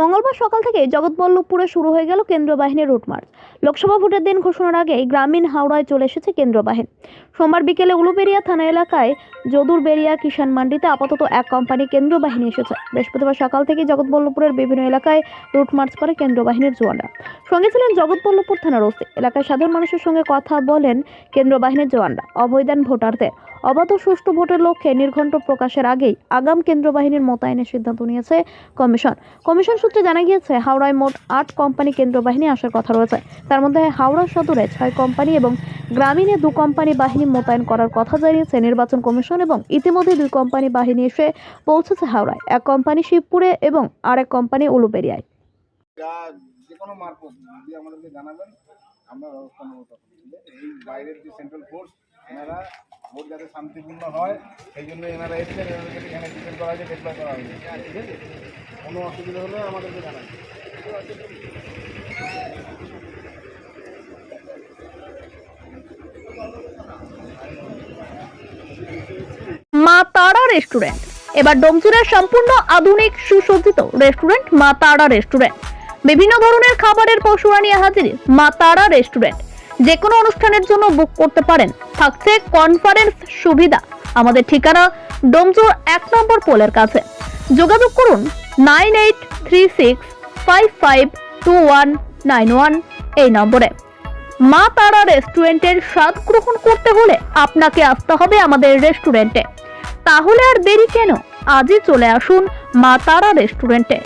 মঙ্গলবার সকাল থেকে জগৎবল্লভপুরে শুরু হয়ে গেল কেন্দ্রীয় বাহিনীর রুট মার্চ। লোকসভা ভোটের দিন ঘোষণার আগেই গ্রামীণ হাওড়ায় চলে এসেছে কেন্দ্রীয় বাহিনী সোমবার বিকেলে উলুবেড়িয়া থানা এলাকায় যদুর যদুরবেড়িয়া কিষান মান্ডিতে আপাতত এক কোম্পানি কেন্দ্রীয় বাহিনী এসেছে। বৃহস্পতিবার সকাল থেকে জগৎবল্লভপুরের বিভিন্ন এলাকায় রুট মার্চ করে কেন্দ্রীয় বাহিনীর জওয়ানরা। সঙ্গে ছিলেন জগৎবল্লভপুর থানার ওসি। এলাকায় সাধারণ মানুষের সঙ্গে কথা বলেন কেন্দ্রীয় বাহিনীর জওয়ানরা। অবৈধান ভোটারদের অবাধ সুষ্ঠু ভোটের লক্ষ্যে নির্ঘণ্ট প্রকাশের আগেই আগাম কেন্দ্র বাহিনীর মোতায়েনের সিদ্ধান্ত নিয়েছে কমিশন। কমিশন সূত্রে জানা গিয়েছে, হাওড়ায় মোট আট কোম্পানি কেন্দ্র বাহিনী আসার কথা রয়েছে। তার মধ্যে হাওড়া সদরে ছয় কোম্পানি এবং গ্রামীণে দু কোম্পানি বাহিনী মোতায়েন করার কথা জানিয়েছে নির্বাচন কমিশন এবং ইতিমধ্যে দুই কোম্পানি বাহিনী এসে পৌঁছেছে হাওড়ায়, এক কোম্পানি শিবপুরে এবং আরেক কোম্পানি উলুবেড়িয়ায়। যা যে কোনো মারফত, যদি আমাদেরকে জানাবেন, আমরা ব্যবস্থা নেব এই বাইরের যে সেন্ট্রাল ফোর্স এনারা ভোট যাতে শান্তিপূর্ণ হয় সেই জন্য এনারা এসেছেন এনাদেরকে এখানে ডিটেল করা হয়েছে ডিপ্লয় করা হয়েছে। ঠিক আছে। কোনো অসুবিধা হলে আমাদেরকে জানাবেন মা তারা রেস্টুরেন্ট। এবার ডোমচুরের সম্পূর্ণ আধুনিক সুসজ্জিত রেস্টুরেন্ট মা তারা রেস্টুরেন্ট। বিভিন্ন ধরনের খাবারের পশুরা নিয়ে হাজির মা তারা রেস্টুরেন্ট। যে কোনো অনুষ্ঠানের জন্য বুক করতে পারেন। থাকছে কনফারেন্স সুবিধা। আমাদের ঠিকানা ডোমচুর এক নম্বর পোলের কাছে। যোগাযোগ করুন nine eight three six five five two one nine one এই নম্বরে। মা তারা রেস্টুরেন্টের স্বাদ গ্রহণ করতে হলে আপনাকে আসতে হবে আমাদের রেস্টুরেন্টে। তাহলে আর দেরি কেন? আজই চলে আসুন মা তারা রেস্টুরেন্টে।